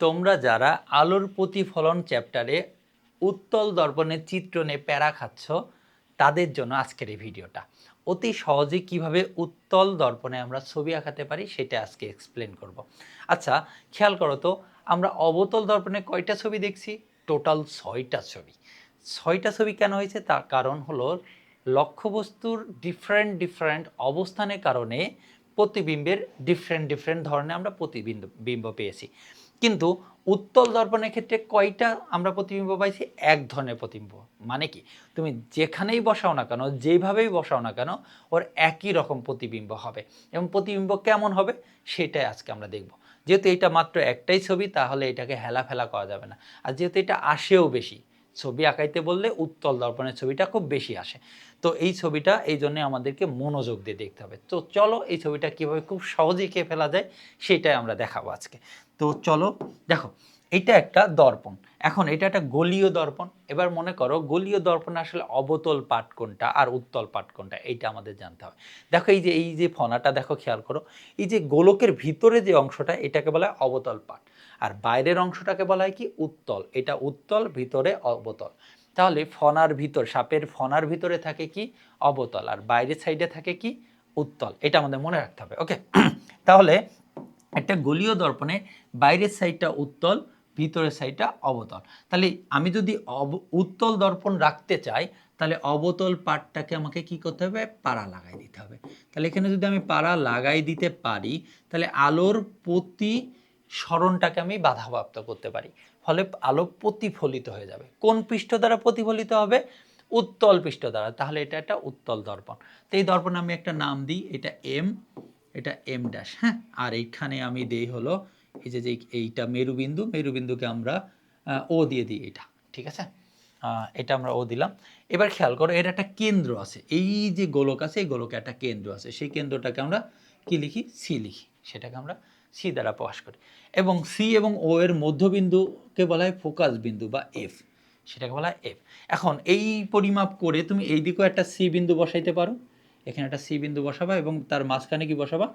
তোমরা যারা আলোর প্রতিফলন চ্যাপ্টারে উত্তল দর্পণের চিত্রণে প্যারা খাচ্ছ, তাদের জন্য আজকের এই ভিডিওটা। অতি সহজে কীভাবে উত্তল দর্পণে আমরা ছবি আঁকাতে পারি, সেটা আজকে এক্সপ্লেন করব। আচ্ছা খেয়াল করো তো, আমরা অবতল দর্পণে কয়টা ছবি দেখছি? টোটাল ছয়টা ছবি। ছয়টা ছবি কেন হয়েছে? তার কারণ হলো লক্ষ্যবস্তুর ডিফারেন্ট ডিফারেন্ট অবস্থানের কারণে প্রতিবিম্বের ডিফারেন্ট ডিফারেন্ট ধরনের আমরা প্রতিবিম্ব, বিম্ব পেয়েছি। কিন্তু উত্তল দর্পণের ক্ষেত্রে কয়টা আমরা প্রতিবিম্ব পাইছি? এক ধরনের প্রতিবিম্ব। মানে কি? তুমি যেখানেই বসাও না কেন, যেভাবেই বসাও না কেন, ওর একই রকম প্রতিবিম্ব হবে। এবং প্রতিবিম্ব কেমন হবে? সেটাই আজকে আমরা দেখব। যেহেতু এটা মাত্র একটাই ছবি, তাহলে এটাকে হেলাফেলা করা যাবে না। আর যেহেতু এটা আসেও বেশি, ছবি আঁকাইতে বললে উত্তল দর্পণের ছবিটা খুব বেশি আসে। তো এই ছবিটা, এই জন্যে আমাদেরকে মনোযোগ দিয়ে দেখতে হবে। তো চলো এই ছবিটা কীভাবে খুব সহজেই কে ফেলা যায়, সেটাই আমরা দেখাবো আজকে। তো চলো, দেখো, এটা একটা দর্পণ। এখন এটা একটা গলীয় দর্পণ। এবার মনে করো, গলীয় দর্পণ আসলে অবতল পাট কোনটা আর উত্তল পাট কোনটা, এইটা আমাদের জানতে হবে। দেখো, এই যে এই যে ফনাটা, দেখো, খেয়াল করো, এই যে গোলকের ভিতরে যে অংশটা, এটাকে বলা হয় অবতল পাট আর বাইরের অংশটাকে বলা হয় কি? উত্তল। এটা উত্তল, ভিতরে অবতল। তাহলে ফনার ভিতর, সাপের ফনার ভিতরে থাকে কি? অবতল। আর বাইরের সাইডে থাকে কি? উত্তল। এটা আমাদের মনে রাখতে হবে, ওকে? তাহলে একটা গলীয় দর্পণে বাইরের সাইডটা উত্তল, ভিতরের সাইডটা অবতল। তাহলে আমি যদি অব, উত্তল দর্পণ রাখতে চাই, তাহলে অবতল পাটটাকে আমাকে কি করতে হবে? পাড়া লাগাই দিতে হবে। তাহলে এখানে যদি আমি পাড়া লাগাই দিতে পারি, তাহলে আলোর প্রতি স্মরণটাকে আমি বাধাপ্রাপ্ত করতে পারি। ফলে আলো প্রতিফলিত হয়ে যাবে। কোন পৃষ্ঠ দ্বারা প্রতিফলিত হবে? উত্তল পৃষ্ঠ দ্বারা। তাহলে এটা একটা উত্তল দর্পণ। তো এই দর্পণে আমি একটা নাম দিই, এটা এম এটা এম ড্যাশ হ্যাঁ? আর এইখানে আমি দেই হলো এই যে যে এইটা মেরুবিন্দু, মেরুবিন্দুকে আমরা ও দিয়ে দিই এটা, ঠিক আছে? এটা আমরা ও দিলাম। এবার খেয়াল করো, এর একটা কেন্দ্র আছে। এই যে গোলক আছে, এই গোলকে একটা কেন্দ্র আছে। সেই কেন্দ্রটাকে আমরা কি লিখি? সি লিখি। সেটাকে আমরা সি দ্বারা প্রকাশ করি। এবং সি এবং ও এর মধ্যবিন্দুকে বলা হয় ফোকাস বিন্দু বা এফ সেটাকে বলা হয় এফ এখন এই পরিমাপ করে তুমি এই দিকেও একটা সি বিন্দু বসাইতে পারো। এখানে একটা সি বিন্দু বসাবা এবং তার মাঝখানে কি বসাবা?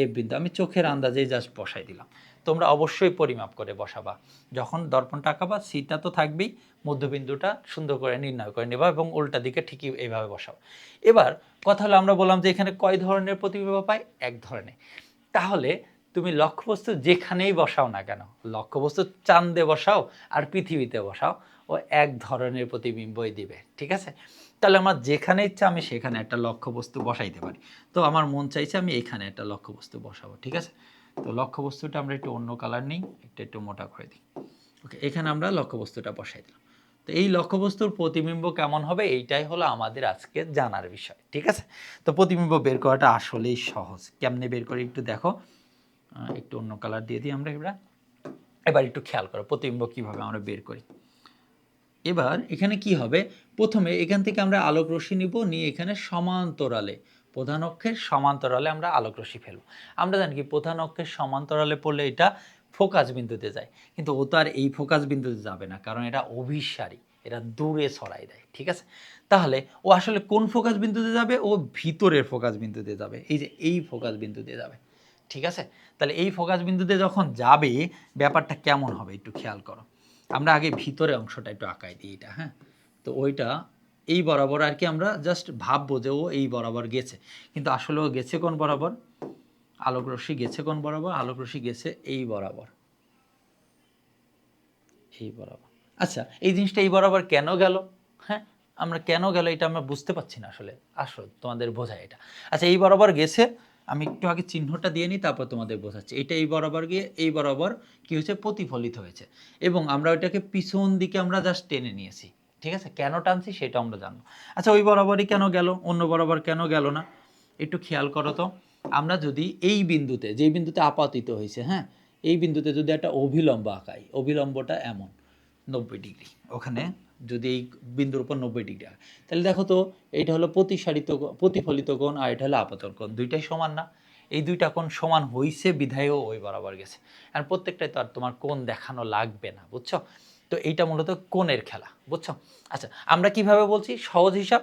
এফ বিন্দু। আমি চোখের আন্দাজেই জাস্ট বসাই দিলাম। তোমরা অবশ্যই পরিমাপ করে বসাবা। যখন দর্পণটা আঁকাবা সিটা তো থাকবেই, মধ্যবিন্দুটা সুন্দর করে নির্ণয় করে নেবা এবং উল্টা দিকে ঠিকই এইভাবে বসাও। এবার কথা হলো আমরা বললাম যে এখানে কয় ধরনের প্রতিবিম্ব পাই? এক ধরনের। তাহলে তুমি লক্ষ্যবস্তু যেখানেই বসাও না কেন, লক্ষ্যবস্তু চাঁদে বসাও আর পৃথিবীতে বসাও, ও এক ধরনের প্রতিবিম্বই দিবে। ঠিক আছে? তাহলে আমার যেখানে ইচ্ছা আমি সেখানে একটা লক্ষ্যবস্তু বসাইতে পারি। তো আমার মন চাইছে আমি এখানে একটা লক্ষ্যবস্তু বসাবো, ঠিক আছে? তো লক্ষ্যবস্তুটা আমরা একটু অন্য কালার নিই, একটু একটু মোটা করে দিই। ওকে এখানে আমরা লক্ষ্যবস্তুটা বসাই দিলাম। তো এই লক্ষ্যবস্তুর প্রতিবিম্ব কেমন হবে এইটাই হলো আমাদের আজকে জানার বিষয়, ঠিক আছে? তো প্রতিবিম্ব বের করাটা আসলেই সহজ। কেমনে বের করে একটু দেখো। একটু অন্য কালার দিয়ে দিই আমরা এবার। এবার একটু খেয়াল করো প্রতিবিম্ব কীভাবে আমরা বের করি। এবার এখানে কি হবে? প্রথমে এখান থেকে আমরা আলোক রশ্মি নিব, নিয়ে এখানে সমান্তরালে, প্রধান অক্ষের সমান্তরালে আমরা আলোক রশ্মি ফেলব। আমরা জানি কি, প্রধান অক্ষের সমান্তরালে পড়লে এটা ফোকাস বিন্দুতে যায়। কিন্তু ও তো আর এই ফোকাস বিন্দুতে যাবে না, কারণ এটা অভিসারী, এটা দূরে ছড়াই দেয়, ঠিক আছে? তাহলে ও আসলে কোন ফোকাস বিন্দুতে যাবে? ও ভিতরের ফোকাস বিন্দুতে যাবে, এই যে এই ফোকাস বিন্দুতে যাবে, ঠিক আছে? তাহলে এই ফোকাস বিন্দুতে যখন যাবে, ব্যাপারটা কেমন হবে একটু খেয়াল করো। আমরা আগে ভিতরে অংশটা একটু আঁকাই দিই এটা হ্যাঁ? তো ওইটা এই বরাবর আর কি আমরা জাস্ট ভাববো যে ও এই বরাবর গেছে। কিন্তু আসলে ও গেছে কোন বরাবর? আলোক রশ্মি গেছে কোন বরাবর? আলোক রশ্মি গেছে এই বরাবর। এই বরাবর। আচ্ছা এই জিনিসটা এই বরাবর কেন গেল? হ্যাঁ আমরা কেন গেল এটা আমরা বুঝতে পারছি না আসলে। আসল তোমাদের বোঝায় এটা। আচ্ছা এই বরাবর গেছে আমি একটু আগে চিহ্নটা দিয়ে নিই, তারপর তোমাদের বোঝাচ্ছি। এটা এই বরাবর গিয়ে, এই বরাবর কি হয়েছে? প্রতিফলিত হয়েছে। এবং আমরা ওইটাকে পিছন দিকে আমরা জাস্ট টেনে নিয়েছি। ঠিক আছে? কেন টানছি সেটা আমরা জানব। আচ্ছা ওই বরাবরই কেন গেল? অন্য বরাবর কেন গেল না? একটু খেয়াল করো তো। আমরা যদি এই বিন্দুতে, যেই বিন্দুতে আপাতিত হয়েছে হ্যাঁ? এই বিন্দুতে যদি একটা অভিলম্ব আঁকাই, অভিলম্বটা এমন, নব্বই ডিগ্রি, ওখানে যদি এই বিন্দুর উপর নব্বই ডিগ্রি আঁকাই তাহলে দেখো তো, এইটা হলো প্রতিসারিত প্রতিফলিত কোণ আর এটা হলো আপাতন কোণ। দুইটাই সমান না। এই দুইটা কোণ সমান হইছে বিধায়ও ওই বরাবর গেছে। আর প্রত্যেকটাই তো আর তোমার কোণ দেখানো লাগবে না, বুঝছ? তো এইটা মূলত কোণের খেলা, বুঝছ? আচ্ছা আমরা কীভাবে বলছি? সহজ হিসাব,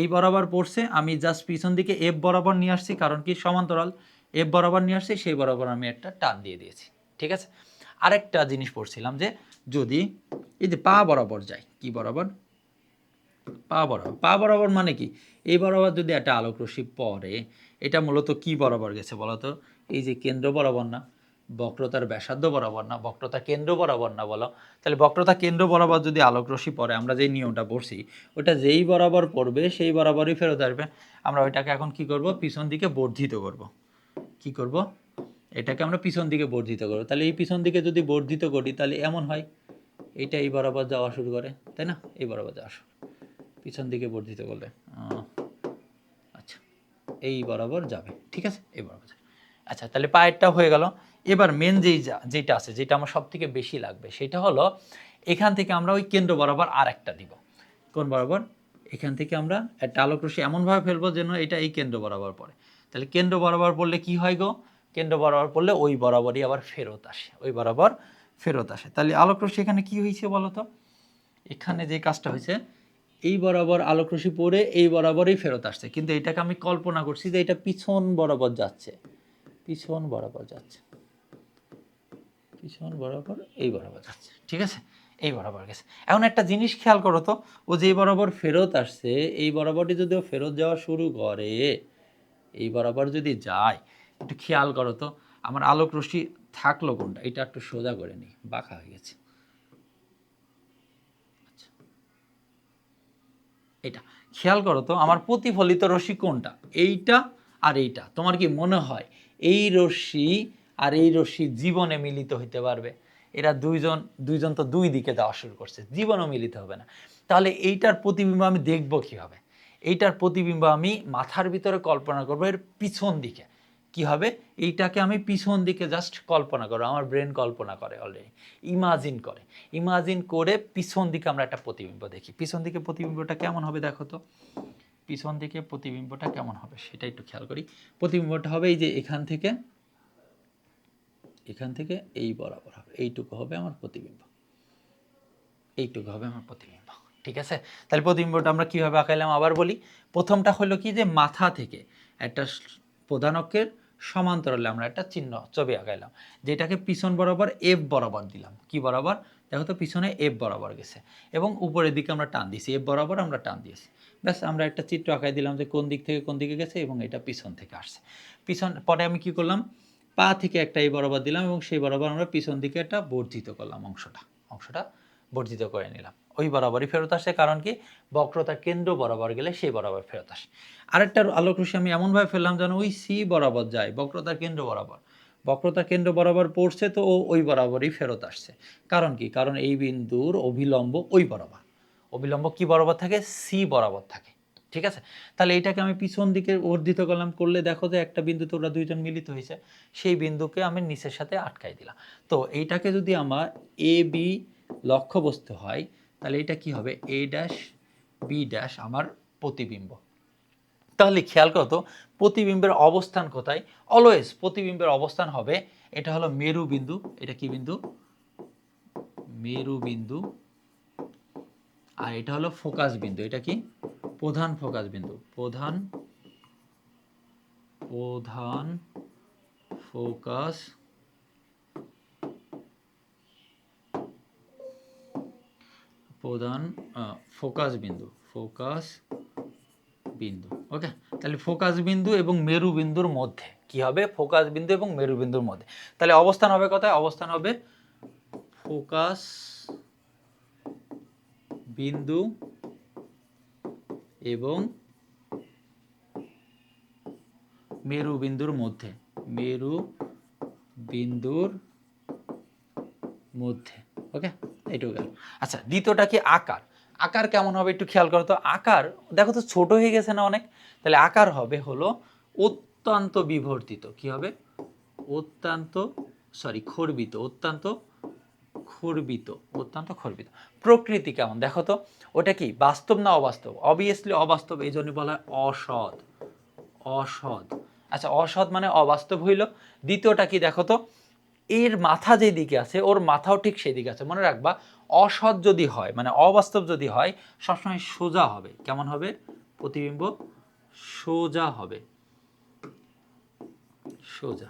এই বরাবর পড়ছে, আমি জাস্ট পিছন দিকে এফ বরাবর নিয়ে আসছি, কারণ কি? সমান্তরাল। এফ বরাবর নিয়ে আসছি, সেই বরাবর আমি একটা টান দিয়ে দিয়েছি, ঠিক আছে? আরেকটা জিনিস পড়ছিলাম যে যদি এই যে পা বরাবর যায়, কি বরাবর? পা বরাবর। পা বরাবর মানে কি? এই বরাবর যদি একটা আলোক রশ্মি পড়ে, এটা মূলত কি বরাবর গেছে বলতো? এই যে কেন্দ্র বরাবর না, বক্রতার ব্যাসার্ধ বরাবর না, বক্রতা কেন্দ্র বরাবর না বলো। তাহলে বক্রতা কেন্দ্র বরাবর যদি আলোক রশ্মি পড়ে, আমরা যে নিয়মটা পড়ছি, ওটা যেই বরাবর পড়বে, সেই বরাবরই ফেরত আসবে। আমরা ওইটাকে এখন কি করব? পিছন দিকে বর্ধিত করব। কি করব? এটাকে আমরা পিছন দিকে বর্ধিত করব। তাহলে এই পিছন দিকে যদি বর্ধিত করি, তাহলে এমন হয়, এটা এই বরাবর যাওয়া শুরু করে, তাই না? এই বরাবর যাওয়া শুরু পিছন দিকে বর্ধিত করলে আচ্ছা এই বরাবর যাবে, ঠিক আছে? এই বরাবর যাবে। আচ্ছা তাহলে পায়েরটা হয়ে গেল। এবার মেন যেই যেটা আছে যেটা আমার সব থেকে বেশি লাগবে, সেটা হলো এখান থেকে আমরা ওই কেন্দ্র বরাবর আর একটা দিব। কোন বরাবর? এখান থেকে আমরা একটা আলোক রশ্মি এমনভাবে ফেলব যেন এটা এই কেন্দ্র বরাবর পড়ে। তাহলে কেন্দ্র বরাবর পড়লে কি হয় গো? কেন্দ্র বরাবর পড়লে ওই বরাবরই আবার ফেরত আসে, ওই বরাবর ফেরত আসে। তাহলে আলোক রশ্মি এখানে কি হয়েছে বলো তো এখানে যে কাজটা হয়েছে, এই বরাবর আলোক রশ্মি পড়ে এই বরাবরই ফেরত আসছে। কিন্তু এটাকে আমি কল্পনা করছি যে এটা পিছন বরাবর যাচ্ছে, পিছন বরাবর যাচ্ছে, পিছন বরাবর এই বরাবর যাচ্ছে, ঠিক আছে? এই বরাবর গেছে। এখন একটা জিনিস খেয়াল করো তো, ও যে বরাবর ফেরত আসছে, এই বরাবরটি যদি ও ফেরত যাওয়া শুরু করে, এই বরাবর যদি যায় একটু খেয়াল করো তো। আমার আলোক রশ্মি থাকল কোনটা? এটা একটু সোজা করে নিই, বাঁকা হয়ে গেছে। আচ্ছা। এটা। খেয়াল করো তো, আমার প্রতিফলিত রশ্মি কোনটা? এইটা আর এইটা। তোমার কি মনে হয় এই রশ্মি আর এই রশ্মি জীবনে মিলিত হইতে পারবে? এরা দুইজন দুইজন তো দুই দিকে যাওয়া শুরু করছে, জীবনও মিলিত হবে না। তাহলে এইটার প্রতিবিম্ব আমি দেখব কীভাবে? এইটার প্রতিবিম্ব আমি মাথার ভিতরে কল্পনা করব, এর পিছন দিকে। কি হবে? এইটাকে আমি পিছন দিকে জাস্ট কল্পনা করো, আমার ব্রেন কল্পনা করে অলরেডি ইমাজিন করে। ইমাজিন করে পিছন দিকে আমরা একটা প্রতিবিম্ব দেখি। পিছন দিকে প্রতিবিম্বটা কেমন হবে দেখো তো? পিছন দিকে প্রতিবিম্বটা কেমন হবে সেটা একটু খেয়াল করি। প্রতিবিম্বটা হবে এই যে এখান থেকে এখান থেকে এই বরাবর হবে, এইটুকু হবে আমার প্রতিবিম্ব। এইটুকু হবে আমার প্রতিবিম্ব, ঠিক আছে? তাহলে প্রতিবিম্বটা আমরা কীভাবে আঁকাইলাম? আবার বলি, প্রথমটা হলো কি যে মাথা থেকে একটা প্রধান অক্ষের সমান্তরালে আমরা একটা চিহ্ন, ছবি আঁকাইলাম। যেটাকে পিছন বরাবর এফ বরাবর দিলাম। কি বরাবর? দেখো তো পিছনে এফ বরাবর গেছে। এবং উপরের দিকে আমরা টান দিয়েছি। এফ বরাবর আমরা টান দিয়েছি। ব্যাস, আমরা একটা চিত্র আঁকাই দিলাম যে কোন দিক থেকে কোন দিকে গেছে এবং এটা পিছন থেকে আসছে। পিছন, পরে আমি কি করলাম? পা থেকে একটা এই বরাবর দিলাম এবং সেই বরাবর আমরা পিছন দিকে একটা বর্ধিত করলাম অংশটা। অংশটা বর্ধিত করে নিলাম। ওই বরাবরই ফেরত আসে, কারণ কি? বক্রতার কেন্দ্র বরাবর গেলে সেই বরাবর ফেরত আসে। আরেকটা আলোক রশ্মি আমি এমনভাবে ফেললাম যেন ওই সি বরাবর যায়, বক্রতার কেন্দ্র বরাবর। বক্রতার কেন্দ্র বরাবর পড়ছে তো ও ওই বরাবরই ফেরত আসছে। কারণ কি? কারণ এই বিন্দুর অভিলম্ব ওই বরাবর। অবিলম্ব কি বরাবর থাকে? সি বরাবর থাকে। ঠিক আছে? তাহলে এটাকে আমি পিছন দিকে বর্ধিত করলাম, করলে দেখো যে একটা বিন্দুতে ওরা দুইজন মিলিত হয়েছে, সেই বিন্দুকে আমি নিচের সাথে আটকাই দিলাম। তো এইটাকে যদি আমার এ বি লক্ষ্যবস্তু হয় তাহলে এটা কি হবে? এ ড্যাশ বি ড্যাশ আমার প্রতিবিম্ব। তাহলে খেয়াল করো তো, প্রতিবিম্বের অবস্থান কোথায়? অলওয়েজ প্রতিবিম্বের অবস্থান হবে, এটা হলো মেরু বিন্দু, এটা কি বিন্দু? মেরু বিন্দু। আর এটা হলো ফোকাস বিন্দু, এটা কি? প্রধান ফোকাস বিন্দু। প্রধান প্রধান ফোকাস প্রধান ফোকাস বিন্দু ফোকাস বিন্দু। ওকে তাহলে ফোকাস বিন্দু এবং মেরু বিন্দুর মধ্যে। কি হবে? ফোকাস বিন্দু এবং মেরু বিন্দুর মধ্যে। তাহলে অবস্থান হবে কোথায়? অবস্থান হবে ফোকাস বিন্দু এবং মেরু বিন্দুর মধ্যে। মেরু বিন্দুর মধ্যে। ওকে এইটুকু গেল। আচ্ছা দ্বিতীয়টা কি আকার? আকার কেমন হবে একটু খেয়াল করো তো। আকার, দেখো তো ছোট হয়ে গেছে না অনেক? তাহলে আকার হবে হলো অত্যন্ত বিবর্তিত। কি হবে? অত্যন্ত সরি খর্বিত, অত্যন্ত খর্বিত অত্যন্ত খর্বিত। প্রকৃতি কেমন? দেখো তো, ওটা কি বাস্তব না অবাস্তব? অবভিয়াসলি অবাস্তব এই জন্য বলা হয় অসৎ। অসৎ। আচ্ছা অসৎ মানে অবাস্তব হইল। দ্বিতীয়টা কি দেখো তো এর মাথা যেই দিকে আছে, ওর মাথাও ঠিক সেই দিকে আছে। মনে রাখবা, অসৎ যদি হয় মানে অবাস্তব যদি হয়, সবসময় সোজা হবে। কেমন হবে? প্রতিবিম্ব সোজা হবে। সোজা।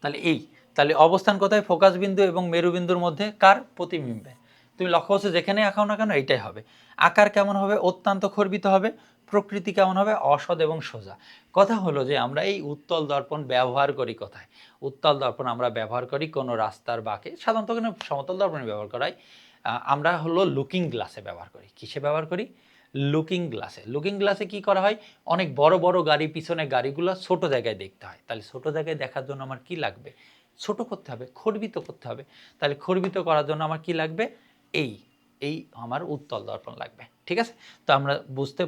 তাহলে এই, তাহলে অবস্থান কোথায়? ফোকাস বিন্দু এবং মেরুবিন্দুর মধ্যে। কার? প্রতিবিম্বে। তুমি লক্ষ্য করছ যেখানে আঁকাও না কেন, এইটাই হবে। আকার কেমন হবে? অত্যন্ত খর্বিত হবে। প্রকৃতি কেমন হবে? অসৎ এবং সোজা। কথা হলো যে, আমরা এই উত্তল দর্পণ ব্যবহার করি কোথায়? উত্তল দর্পণ আমরা ব্যবহার করি কোনো রাস্তার বাঁকে। সাধারণত কোনো সমতল দর্পণে ব্যবহার করাই আমরা হলো লুকিং গ্লাসে ব্যবহার করি। কিসে ব্যবহার করি? লুকিং গ্লাসে লুকিং গ্লাসে কি করা হয়? অনেক বড় বড় গাড়ি, পিছনে গাড়িগুলো ছোট জায়গায় দেখতে হয়। তাহলে ছোট জায়গায় দেখার জন্য আমার কি লাগবে? ছোট করতে হবে, খর্বিত করতে হবে। তাহলে খর্বিত করার জন্য আমার কি লাগবে? এই এই আমার উত্তল দর্পণ লাগবে। ঠিক আছে? তো আমরা বুঝতে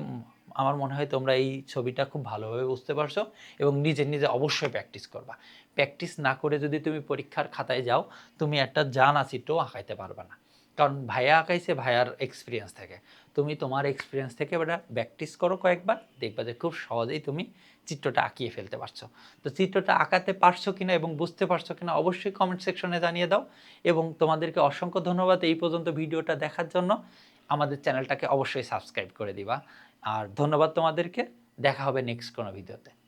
আমার মনে হয় তোমরা এই ছবিটা খুব ভালোভাবে বুঝতে পারছ এবং নিজে নিজে অবশ্যই প্র্যাকটিস করবা। প্র্যাকটিস না করে যদি তুমি পরীক্ষার খাতায় যাও, তুমি একটা জানা চিত্রও আঁকাইতে পারবে না। কারণ ভাইয়া আঁকাইছে, ভাইয়ার এক্সপিরিয়েন্স থেকে। তুমি তোমার এক্সপিরিয়েন্স থেকে এবার প্র্যাকটিস করো কয়েকবার, দেখবা যে খুব সহজেই তুমি চিত্রটা আঁকিয়ে ফেলতে পারছ। তো চিত্রটা আঁকাতে পারছ কিনা এবং বুঝতে পারছ কিনা অবশ্যই কমেন্ট সেকশনে জানিয়ে দাও এবং তোমাদেরকে অসংখ্য ধন্যবাদ এই পর্যন্ত ভিডিওটা দেখার জন্য। আমাদের চ্যানেলটাকে অবশ্যই সাবস্ক্রাইব করে দিবা। আর ধন্যবাদ তোমাদেরকে। দেখা হবে নেক্সট কোনো ভিডিওতে।